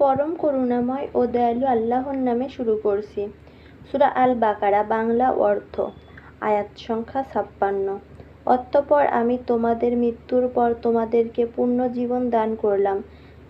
পরম করুণাময় ও দয়ালু আল্লাহর নামে শুরু করছি। সূরা আল বাকারা বাংলা অর্থ, আয়াত সংখ্যা ছাপ্পান্ন। অতঃপর আমি তোমাদের মৃত্যুর পর তোমাদেরকে পূর্ণ জীবন দান করলাম,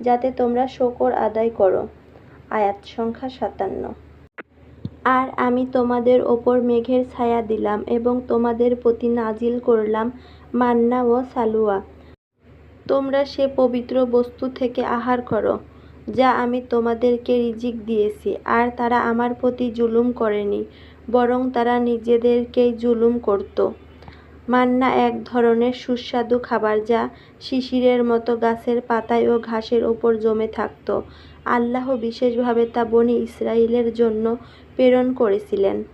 যাতে তোমরা শকর আদায় করো। আয়াত সংখ্যা সাতান্ন। আর আমি তোমাদের ওপর মেঘের ছায়া দিলাম এবং তোমাদের প্রতি নাজিল করলাম মান্না ও সালুয়া। তোমরা সে পবিত্র বস্তু থেকে আহার করো। যা আমি তোমাদেরকে রিজিক দিয়েছি, আর তারা আমার প্রতি জুলুম করেনি, বরং তারা নিজেদেরকেই জুলুম করত। মান্না এক ধরনের সুস্বাদু খাবার যা শিশিরের মতো গাছের পাতায় ও ঘাসের ওপর জমে থাকত। আল্লাহ বিশেষভাবে তা বনি ইসরায়েলের জন্য প্রেরণ করেছিলেন।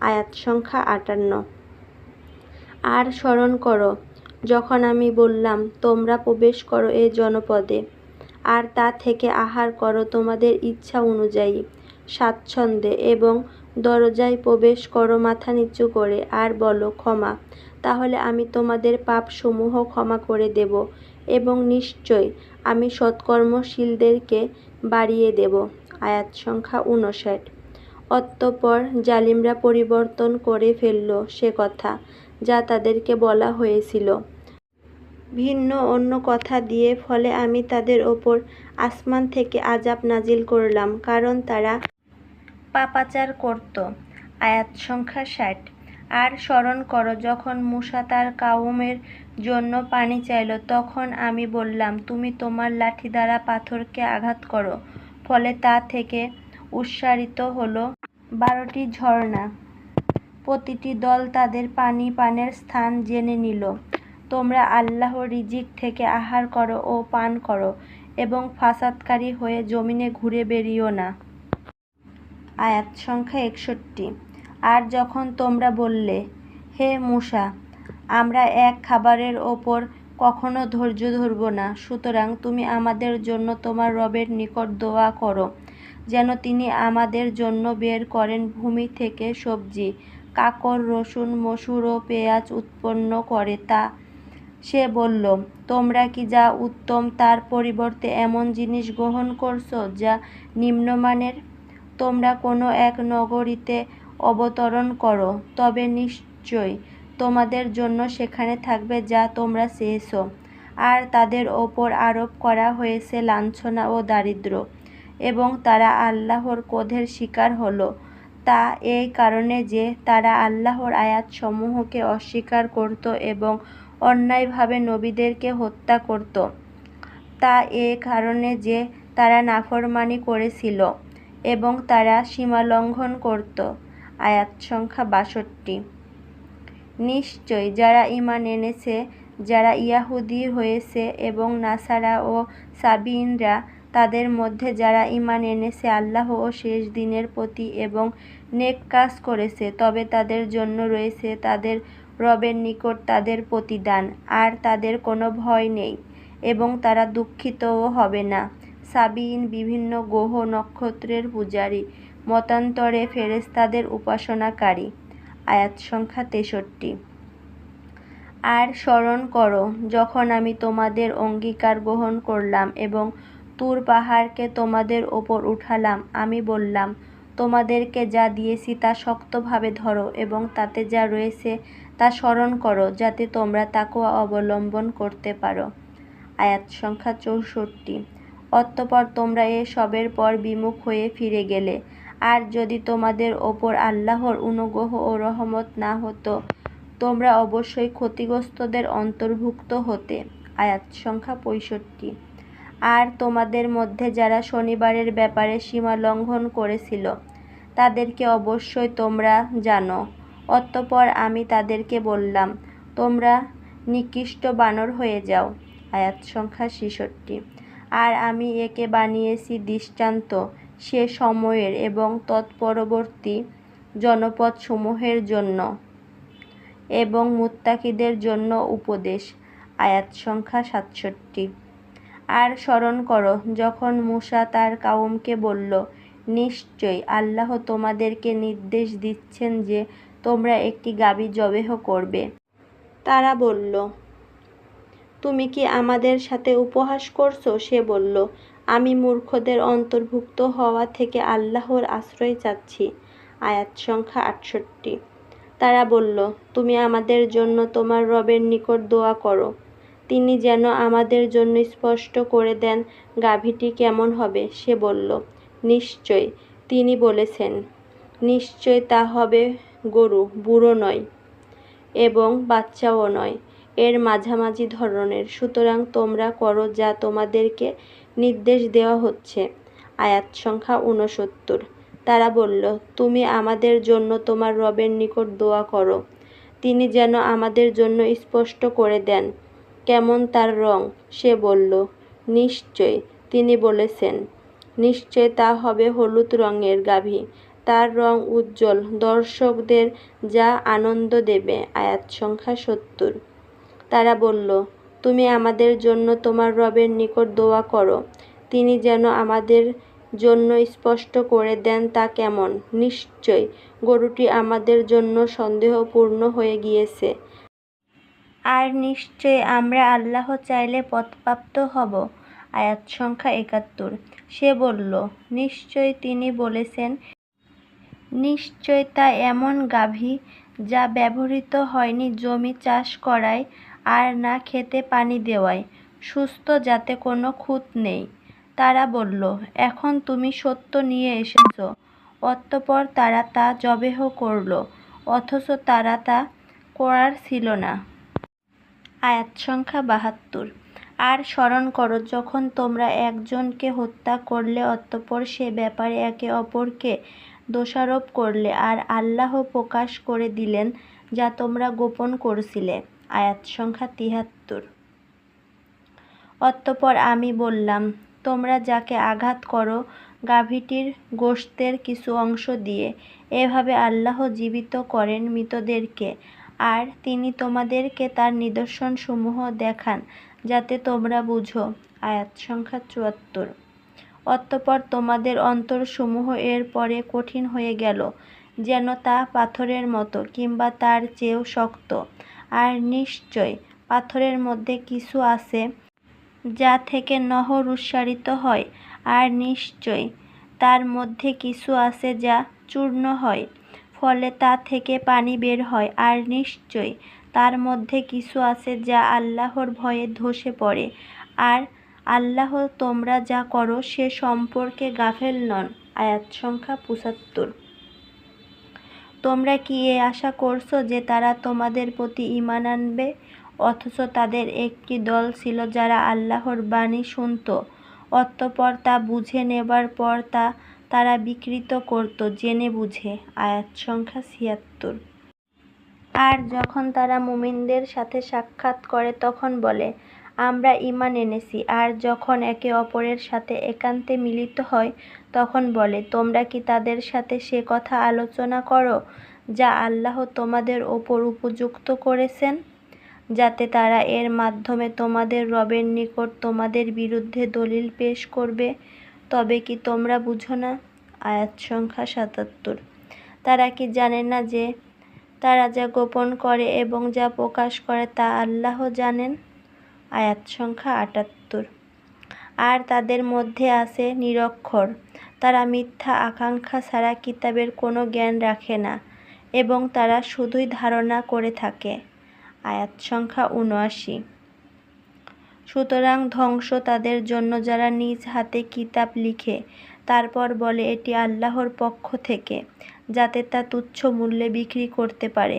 আয়াত সংখ্যা আটান্ন। আর স্মরণ করো, যখন আমি বললাম, তোমরা প্রবেশ করো এ জনপদে। আর তা থেকে আহার করো তোমাদের ইচ্ছা অনুযায়ী। স্বাচ্ছন্দ্যে এবং দরজায় প্রবেশ করো, মাথা নিচু করে, আর বলো, ক্ষমা। তাহলে আমি তোমাদের পাপসমূহ ক্ষমা করে দেব এবং নিশ্চয় আমি সৎকর্মশীলদেরকে বাড়িয়ে দেব। আয়াত সংখ্যা উনষাট অতঃপর জালিমরা পরিবর্তন করে ফেলল সে কথা যা তাদেরকে বলা হয়েছিল। ভিন্ন অন্য কথা দিয়ে ফলে আমি তাদের ওপর আসমান থেকে আজাব নাজিল করলাম, কারণ তারা পাপাচার করত। আয়াত সংখ্যা ষাট। আর স্মরণ করো, যখন মুসা তার কাউমের জন্য পানি চাইল, তখন আমি বললাম, তুমি তোমার লাঠি দ্বারা পাথরকে আঘাত করো। ফলে তা থেকে উৎসারিত হলো বারোটি ঝর্ণা। প্রতিটি দল তাদের পানি পানের স্থান জেনে নিল। তোমরা আল্লাহর রিজিক থেকে আহার করো ও পান করো এবং ফাসাদকারী হয়ে জমিনে ঘুরে বেরিও না। আয়াত সংখ্যা একষট্টি। আর যখন তোমরা বললে, হে মূষা আমরা এক খাবারের ওপর কখনো ধৈর্য ধরব না, সুতরাং তুমি আমাদের জন্য তোমার রবের নিকট দোয়া করো, যেন তিনি আমাদের জন্য বের করেন ভূমি থেকে সবজি, কাকর, রসুন, মসুর ও পেঁয়াজ উৎপন্ন করে তা সে বলল, তোমরা কি যা উত্তম তার পরিবর্তে এমন জিনিস গ্রহণ করছ যা নিম্নমানের? তোমরা কোনো এক নগরীতে অবতরণ করো, তবে নিশ্চয় তোমাদের জন্য সেখানে থাকবে যা তোমরা চেয়েছ। আর তাদের ওপর আরোপ করা হয়েছে লাঞ্ছনা ও দারিদ্র এবং তারা আল্লাহর ক্রোধের শিকার হলো। তা এই কারণে যে তারা আল্লাহর আয়াতসমূহকে অস্বীকার করত এবং অন্যায়ভাবে নবীদেরকে হত্যা করত। তা এ কারণে যে তারা নাফরমানি করেছিল এবং তারা সীমালঙ্ঘন করত। আয়াত সংখ্যা বাষট্টি। নিশ্চয় যারা ঈমান এনেছে, যারা ইয়াহুদি হয়েছে এবং নাসারা ও সাবিনরা তাদের মধ্যে যারা ঈমান এনেছে, আল্লাহ ও শেষ দিনের প্রতি এবং নেক কাজ করেছে, তবে তাদের জন্য রয়েছে তাদের রবের নিকট তাদের প্রতিদান, আর তাদের কোনো ভয় নেই, এবং তারা দুঃখিতও হবে না। সাবিন বিভিন্ন গ্রহ নক্ষত্রের পূজারী, মতান্তরে ফেরেশতাদের উপাসনাকারী। আয়াত সংখ্যা তেষট্টি। আর স্মরণ করো, যখন আমি তোমাদের অঙ্গীকার গ্রহণ করলাম এবং তুর পাহাড়কে তোমাদের ওপর উঠালাম, আমি বললাম, তোমাদেরকে যা দিয়েছি তা শক্তভাবে ধরো এবং তাতে যা রয়েছে তা স্মরণ করো যাতে তোমরা তাকওয়া অবলম্বন করতে পারো। আয়াত সংখ্যা চৌষট্টি। অতঃপর তোমরা এ সবের পর বিমুখ হয়ে ফিরে গেলে। আর যদি তোমাদের ওপর আল্লাহর অনুগ্রহ ও রহমত না হতো, তোমরা অবশ্যই ক্ষতিগ্রস্তদের অন্তর্ভুক্ত হতে। আয়াত সংখ্যা পঁয়ষট্টি। আর তোমাদের মধ্যে যারা শনিবারের ব্যাপারে সীমা লঙ্ঘন করেছিল, তাদেরকে অবশ্যই তোমরা জানো। অতঃপর আমি তাদেরকে বললাম, তোমরা নিকৃষ্ট বানর হয়ে যাও। আয়াত সংখ্যা ছেষট্টি। আর আমি একে বানিয়েছি দৃষ্টান্ত, সে সময়ের এবং তৎপরবর্তী জনপদসমূহের জন্য এবং মুত্তাকিদের জন্য উপদেশ। আয়াত সংখ্যা সাতষট্টি। আর স্মরণ করো, যখন মুসা তার কাউমকে বলল নিশ্চয় আল্লাহ তোমাদেরকে নির্দেশ দিচ্ছেন যে তোমরা একটি গাবি জবেহ করবে। তারা বলল, তুমি কি আমাদের সাথে উপহাস করছ? সে বলল, আমি মূর্খদের অন্তর্ভুক্ত হওয়া থেকে আল্লাহর আশ্রয় চাচ্ছি। আয়াত সংখ্যা আটষট্টি। তারা বলল, তুমি আমাদের জন্য তোমার রবের নিকট দোয়া করো। তিনি যেন আমাদের জন্য স্পষ্ট করে দেন গাভীটি কেমন হবে। সে বলল, নিশ্চয়। তিনি বলেছেন, নিশ্চয় তা হবে গরু বুড়ো নয় এবং বাচ্চাও নয়। এর মাঝামাঝি ধরনের। সুতরাং তোমরা করো যা তোমাদেরকে নির্দেশ দেওয়া হচ্ছে। আয়াত সংখ্যা ঊনসত্তর। তারা বলল, তুমি আমাদের জন্য তোমার রবের নিকট দোয়া করো। তিনি যেন আমাদের জন্য স্পষ্ট করে দেন কেমন তার রং। সে বলল, নিশ্চয়। তিনি বলেছেন, নিশ্চয় তা হবে হলুদ রঙের গাভী। তার রং উজ্জ্বল। দর্শকদের যা আনন্দ দেবে, আয়াত সংখ্যা সত্তর। তারা বলল, তুমি আমাদের জন্য তোমার রবের নিকট দোয়া করো। তিনি যেন আমাদের জন্য স্পষ্ট করে দেন তা কেমন। নিশ্চয় গরুটি আমাদের জন্য সন্দেহপূর্ণ হয়ে গিয়েছে। আর নিশ্চয় আমরা আল্লাহ চাইলে পথপ্রাপ্ত হব। আয়াত সংখ্যা একাত্তর। সে বলল, নিশ্চয় তিনি বলেছেন নিশ্চয় তা এমন গাভী যা ব্যবহৃত হয়নি জমি চাষ করায় আর না খেতে পানি দেওয়ায়। সুস্থ যাতে কোনো খুঁত নেই। তারা বলল, এখন তুমি সত্য নিয়ে এসেছ। অতঃপর তারা তা জবেহ করল, অথচ তারা তা করার ছিল না। আয়াত সংখ্যা বাহাত্তর। আর স্মরণ করো, যখন তোমরা একজনকে হত্যা করলে, অতঃপর সে ব্যাপারে একে অপরকে দোষারোপ করলে আর আল্লাহ প্রকাশ করে দিলেন যা তোমরা গোপন করছিলে। আয়াত সংখ্যা তিহাত্তর। অতঃপর আমি বললাম, তোমরা যাকে আঘাত করো, গাভীটির গোশতের কিছু অংশ দিয়ে, এভাবে আল্লাহ জীবিত করেন মৃতদেরকে। আর তিনি তোমাদেরকে তার নিদর্শনসমূহ দেখান, যাতে তোমরা বুঝো। আয়াত সংখ্যা চুয়াত্তর। অতঃপর তোমাদের অন্তরসমূহ এর পরে কঠিন হয়ে গেল, যেন তা পাথরের মতো কিংবা তার চেয়েও শক্ত। আর নিশ্চয় পাথরের মধ্যে কিছু আছে যা থেকে নহর উচ্চারিত হয়, আর নিশ্চয় তার মধ্যে কিছু আছে যা চূর্ণ হয়, ফলে তা থেকে পানি বের হয়, আর নিশ্চয় তার মধ্যে কিছু আছে যা আল্লাহর ভয়ে ধসে পড়ে, আর আল্লাহ তোমরা যা করো সে সম্পর্কে গাফেল নন। আয়াত সংখ্যা পঁচাত্তর। তোমরা কি এ আশা করছ যে তারা তোমাদের প্রতি ঈমান আনবে? অথচ তাদের একটি দল ছিল যারা আল্লাহর বাণী শুনত। অতঃপর তা বুঝে নেবার পর তা, তারা বিকৃত করত, জেনে বুঝে। আয়াত সংখ্যা ছিয়াত্তর। আর যখন তারা মুমিনদের সাথে সাক্ষাৎ করে, তখন বলে আমরা ঈমান এনেছি, আর যখন একে অপরের সাথে একান্তে মিলিত হয় তখন বলে, তোমরা কি তাদের সাথে সে কথা আলোচনা করো, যা আল্লাহ তোমাদের ওপর উপযুক্ত করেছেন? যাতে তারা এর মাধ্যমে তোমাদের রবের নিকট তোমাদের বিরুদ্ধে দলিল পেশ করবে? তবে কি তোমরা বুঝো না? আয়াত সংখ্যা সাতাত্তর। তারা কি জানে না যে তারা যা গোপন করে এবং যা প্রকাশ করে তা আল্লাহ জানেন? আয়াত সংখ্যা আটাত্তর। আর তাদের মধ্যে আছে নিরক্ষর। তারা মিথ্যা আকাঙ্ক্ষা ছাড়া কিতাবের কোনো জ্ঞান রাখে না এবং তারা শুধুই ধারণা করে থাকে। আয়াত সংখ্যা উনআশি। সুতরাং ধ্বংস তাদের জন্য যারা নিজ হাতে কিতাব লিখে, তারপর বলে এটি আল্লাহর পক্ষ থেকে, যাতে তা তুচ্ছ মূল্যে বিক্রি করতে পারে।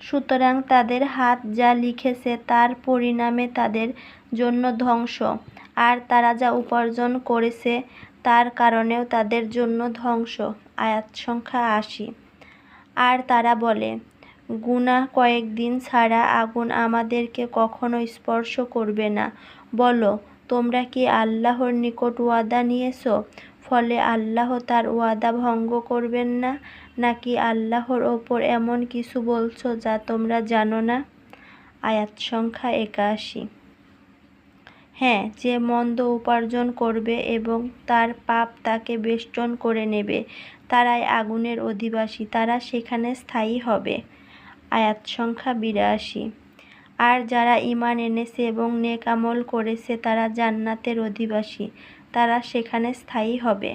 সুতরাং তাদের হাত যা লিখেছে তার পরিণামে তাদের জন্য ধ্বংস। আর তারা যা উপার্জন করেছে তার কারণেও তাদের জন্য ধ্বংস। আয়াত সংখ্যা আশি। আর তারা বলে, গুনাহ কয়েকদিন ছাড়া আগুন আমাদেরকে কখনো স্পর্শ করবে না। বলো, তোমরা কি আল্লাহর নিকট ওয়াদা নিয়েছ? ফলে আল্লাহ তার ওয়াদা ভঙ্গ করবেন না। নাকি আল্লাহর ওপর এমন কিছু বলছো যা তোমরা জানো না? আয়াত সংখ্যা একাশি। হ্যাঁ যে মন্দ উপার্জন করবে এবং তার পাপ তাকে বেষ্টন করে নেবে তারাই আগুনের অধিবাসী তারা সেখানে স্থায়ী হবে। আয়াত সংখ্যা বিরাশি। আর যারা ঈমান এনেছে এবং নেক আমল করেছে তারা জান্নাতের অধিবাসী, তারা সেখানে স্থায়ী হবে।